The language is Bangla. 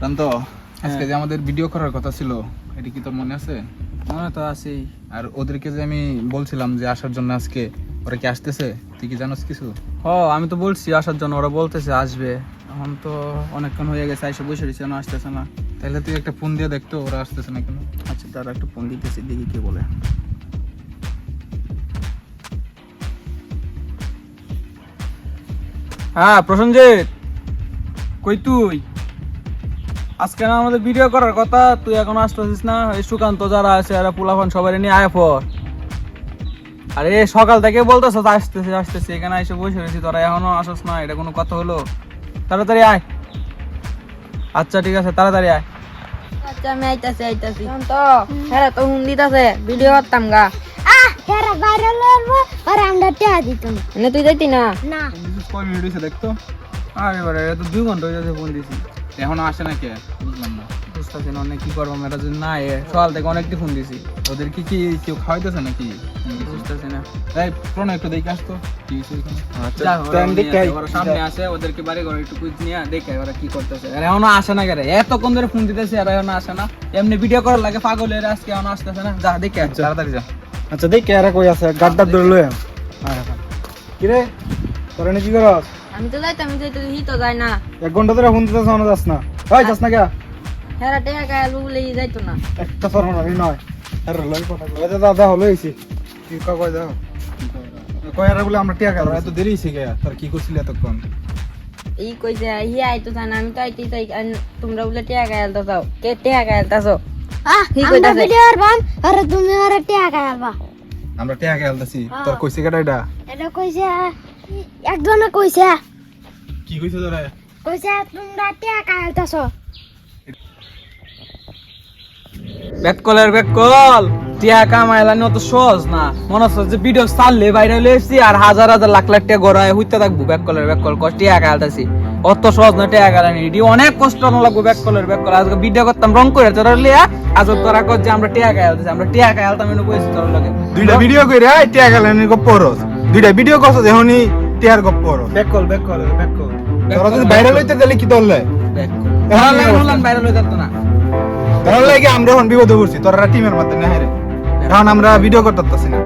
শান্ত আজকে যে আমাদের ভিডিও করার কথা ছিল এটা কি তোর মনে আছে? মনে তো আছেই। আর ওদেরকে যে আমি বলছিলাম যে আসার জন্য আজকে ওরা কি আসতেছে? তুই কি জানোস কিছু? হ আমি তো বলছি আসার জন্য ওরা বলতেছে আসবে। এখন তো অনেকক্ষণ হয়ে গেছে এসে বসে রয়েছে কেন আসতেছে না। তাহলে তুই একটা ফোন দিয়ে দেখতো ওরা আসতেছে না কেন? আচ্ছা তারা একটু ফোন দিতেছি দেখি কি বলে। হ্যাঁ প্রসঞ্জিৎ কই তুই? আজকে না আমাদের ভিডিও করার কথা তুই এখন আসতেছিস না? এই সুকান্ত যারা আছে এরা পোলাফান সবাই নিয়ে আয় পর। আরে সকাল থেকে বলতেছ আসতেছে আসতেছে এখানে এসে বসে রয়েছি তোরা এখনও আসস না এটা কোনো কথা হলো? তাড়াতাড়ি আয়। আচ্ছা ঠিক আছে তাড়াতাড়ি আয়। আচ্ছা আমি আইতাছি আইতাছি। তো হ্যাঁ তো হুম দিতাছে ভিডিও করতাম গা। আহ এরা বাইরে লড়বো আর আমরা টেয়া দিত না মানে তুই যাইতি না? না। দেখতো? আরে বারে এটা তো দুই ঘণ্টা হয়ে যাচ্ছে ফোন দিছি। এখনও আসে না কে? বুঝলাম না। বুঝতেছি না অনেক কি করব মেয়েরা যদি না এ সকাল থেকে অনেকটি ফোন দিছি। ওদের কি কি কেউ খাওয়াইতেছে নাকি? বুঝতেছি না। এই প্রণয় একটু দেখে আসতো সামনে আসে ওদেরকে বাড়ি ঘরে একটু নিয়ে দেখে ওরা কি করতেছে। আর এখনও আসে না কেন এতক্ষণ ধরে ফোন দিতেছে আর এখনও আসে না। এমনি ভিডিও করার লাগে পাগল এর আজকে এখনও আসতেছে না। যা দেখে তাড়াতাড়ি যা। আচ্ছা দেখি এরা কই আছে গাড্ডা ধরে তোরা কি করস? আমি তো যাইতাম আমি যাইতে হি তো যায় না। এক ঘণ্টা ধরে ফোন দিতেছ না যাস না। ওই যাস না কে? হ্যাঁ টেকা গায়ে বলে যাইতো না। একটা ফরমান আমি নয়। আরে লই কথা কই দাদা হলো হইছি। কি কা কই দাও কই আর বলে আমরা টিয়া গেল এত দেরি হয়েছে কে? তোর কি করছিলি এতক্ষণ? এই কইছে হি আইতো না আমি তো আইতে চাই। আর তোমরা বলে টেকা গায়ে তো যাও। কে টেকা গায়ে তাছো আহ আমরা কইতাছে। ভিডিও করবাম আর তুমি আর টেয়া খাইবা আমরা টিয়া খেলতেছি তোর কইছে কেটা এটা? এটা কইছে একজনে কইছে। কি কইছে তোরা কইছে তোমরা টেয়া খাইতাছ ব্যাক কলের ব্যাক কল টিয়া কামাইলানি অত সহজ না। মনে হচ্ছে যে ভিডিও চাললে বাইরে আর হাজার হাজার লাখ লাখ টাকা গড়ায় হইতে থাকব। ব্যাক কলের ব্যাক কল কষ্ট টিয়া কালতাছি অত সহজ না টিয়া কালানি এটি অনেক কষ্ট না লাগবো ব্যাক কলের ব্যাক কল। আজকে ভিডিও করতাম রং করে তোরা লিয়া। আজ তোরা কর যে আমরা টিয়া কালতাছি আমরা টিয়া কালতাম এনে কইছি তোর লগে। দুইটা ভিডিও কই রে টিয়া গেল নি গপ পরস দুইটা ভিডিও করছ দেখনি টিয়ার গপ করো। Back call back call back call তোরা যদি বাইরে লইতে তাহলে কি দললে ব্যাক কল হলান বাইরে লই যেত না। তোরা লাগে আমরা এখন বিপদে পড়ছি তোরা টিমের মধ্যে না এখন আমরা ভিডিও করতে পারতাছি না।